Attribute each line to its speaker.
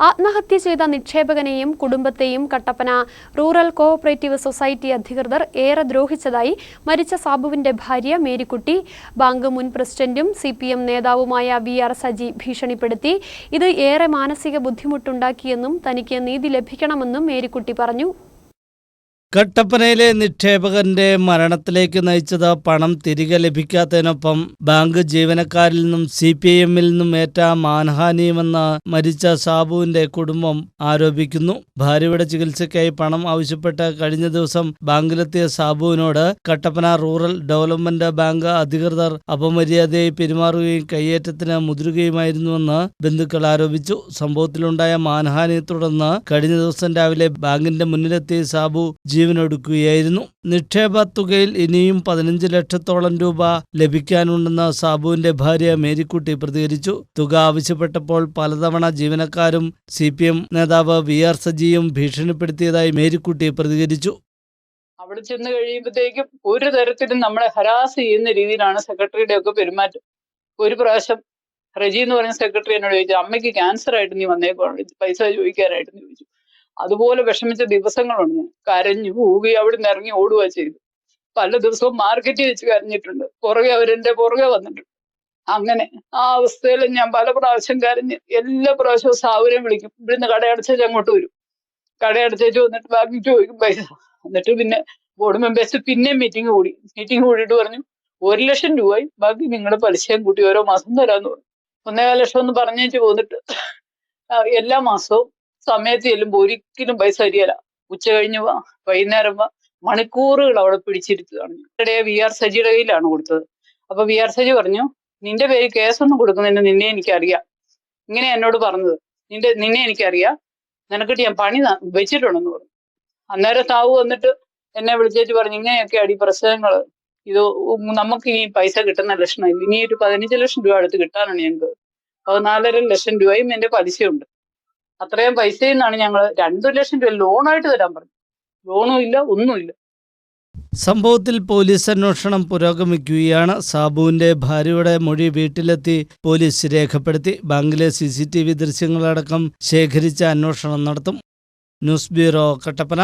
Speaker 1: ആത്മഹത്യ ചെയ്ത നിക്ഷേപകനെയും കുടുംബത്തെയും കട്ടപ്പന റൂറൽ കോഓപ്പറേറ്റീവ് സൊസൈറ്റി അധികൃതർ ഏറെ ദ്രോഹിച്ചതായി മരിച്ച സാബുവിന്റെ ഭാര്യ മേരിക്കുട്ടി ബാങ്ക് മുൻ പ്രസിഡന്റും സി പി എം നേതാവുമായ വി ആർ സജി ഭീഷണിപ്പെടുത്തി. ഇത് ഏറെ മാനസിക ബുദ്ധിമുട്ടുണ്ടാക്കിയെന്നും തനിക്ക് നീതി ലഭിക്കണമെന്നും മേരിക്കുട്ടി പറഞ്ഞു.
Speaker 2: കട്ടപ്പനയിലെ നിക്ഷേപകന്റെ മരണത്തിലേക്ക് നയിച്ചത് പണം തിരികെ ലഭിക്കാത്തതിനൊപ്പം ബാങ്ക് ജീവനക്കാരിൽ നിന്നും സി പി എമ്മിൽ നിന്നും ഏറ്റ മാനഹാനിയുമെന്ന് മരിച്ച സാബുവിന്റെ കുടുംബം ആരോപിക്കുന്നു. ഭാര്യയുടെ ചികിത്സയ്ക്കായി പണം ആവശ്യപ്പെട്ട് കഴിഞ്ഞ ദിവസം ബാങ്കിലെത്തിയ സാബുവിനോട് കട്ടപ്പന റൂറൽ ഡെവലപ്മെന്റ് ബാങ്ക് അധികൃതർ അപമര്യാദയായി പെരുമാറുകയും കയ്യേറ്റത്തിന് മുതിരുകയുമായിരുന്നുവെന്ന് ബന്ധുക്കൾ ആരോപിച്ചു. സംഭവത്തിലുണ്ടായ മാനഹാനിയെ തുടർന്ന് കഴിഞ്ഞ ദിവസം രാവിലെ ബാങ്കിന്റെ മുന്നിലെത്തിയ സാബു ജീവനൊടുക്കുകയായിരുന്നു. നിക്ഷേപ തുകയിൽ ഇനിയും പതിനഞ്ച് ലക്ഷത്തോളം രൂപ ലഭിക്കാനുണ്ടെന്ന് സാബുവിന്റെ ഭാര്യ മേരിക്കുട്ടി പ്രതികരിച്ചു. തുക ആവശ്യപ്പെട്ടപ്പോൾ പലതവണ ജീവനക്കാരും സി പി എം നേതാവ് വി ആർ സജിയും ഭീഷണിപ്പെടുത്തിയതായി മേരിക്കുട്ടി പ്രതികരിച്ചു.
Speaker 3: അവിടെ ചെന്ന് കഴിയുമ്പോഴത്തേക്കും ഒരു തരത്തിലും നമ്മളെ ഹരാസ് ചെയ്യുന്ന രീതിയിലാണ് സെക്രട്ടറിയുടെ ഒക്കെ പെരുമാറ്റം. ഒരു പ്രാവശ്യം റജി എന്ന് പറയുന്ന സെക്രട്ടറി എന്നോട് ചോദിച്ചു അമ്മയ്ക്ക് ക്യാൻസർ ആയിട്ട് നീ വന്നേക്കോ പൈസ ചോദിക്കാനായിട്ട് ചോദിച്ചു. അതുപോലെ വിഷമിച്ച ദിവസങ്ങളുണ്ട് ഞാൻ. കരഞ്ഞു അവിടെ നിന്ന് ഇറങ്ങി ഓടുക ചെയ്തു പല ദിവസവും മാർക്കറ്റിൽ വെച്ച് കരഞ്ഞിട്ടുണ്ട്. പുറകെ അവരെന്റെ പുറകെ വന്നിട്ടുണ്ട്. അങ്ങനെ ആ അവസ്ഥയിൽ ഞാൻ പല പ്രാവശ്യം കരഞ്ഞ് എല്ലാ പ്രാവശ്യവും സാവുരം വിളിക്കും. ഇവിടുന്ന് കടയടച്ചേച്ച് അങ്ങോട്ട് വരും. കടയടച്ചേച്ച് വന്നിട്ട് ബാക്കി ചോദിക്കും പൈസ. എന്നിട്ട് പിന്നെ ബോർഡ് മെമ്പേഴ്സ് പിന്നെ മീറ്റിംഗ് കൂടി. മീറ്റിംഗ് കൂടിയിട്ട് പറഞ്ഞു ഒരു ലക്ഷം രൂപയും ബാക്കി നിങ്ങളുടെ പലിശയും കൂട്ടി ഓരോ മാസം തരാമെന്ന് പറഞ്ഞു. ഒന്നേകാൽ ലക്ഷം എന്ന് പറഞ്ഞേച്ച് പോന്നിട്ട് എല്ലാ മാസവും സമയത്ത് ചെല്ലുമ്പോൾ ഒരിക്കലും പൈസ തരികയില്ല ഉച്ച കഴിഞ്ഞ് വാ വൈകുന്നേരം വാ. മണിക്കൂറുകൾ അവിടെ പിടിച്ചിരുത്തുകയാണ് ഇടയെ വി ആർ സജിയുടെ കയ്യിലാണ് കൊടുത്തത്. അപ്പൊ വി ആർ സജി പറഞ്ഞു നിന്റെ പേര് കേസൊന്നും കൊടുക്കുന്നതിന് നിന്നെ എനിക്കറിയാം. ഇങ്ങനെ എന്നോട് പറഞ്ഞത്. നിന്റെ നിന്നെ എനിക്കറിയാം. നിനക്കിട്ട് ഞാൻ പണി വെച്ചിട്ടുണ്ടെന്ന് പറഞ്ഞു. അന്നേരം താവ് വന്നിട്ട് എന്നെ വിളിച്ചേച്ച് പറഞ്ഞു ഇങ്ങനെയൊക്കെ അടി പ്രശ്നങ്ങൾ ഇത് നമുക്ക് ഈ പൈസ കിട്ടുന്ന ലക്ഷണം ഇനി ഒരു പതിനഞ്ച് ലക്ഷം രൂപ അടുത്ത് കിട്ടാനാണ് ഞങ്ങൾക്ക്. പതിനാലര ലക്ഷം രൂപയും എന്റെ പലിശയുണ്ട്. അത്രയും പൈസയിൽ നിന്നാണ് ഞങ്ങൾ രണ്ടു ലക്ഷം രൂപ ലോണായിട്ട് തരാൻ പറഞ്ഞു. ലോണും ഇല്ല ഒന്നുമില്ല.
Speaker 2: സംഭവത്തിൽ പോലീസ് അന്വേഷണം പുരോഗമിക്കുകയാണ്. സാബുവിന്റെ ഭാര്യയുടെ മൊഴി വീട്ടിലെത്തി പോലീസ് രേഖപ്പെടുത്തി. ബാങ്കിലെ സി സി ടി വി ദൃശ്യങ്ങളടക്കം ശേഖരിച്ച അന്വേഷണം നടത്തും. News bureau Kattappana.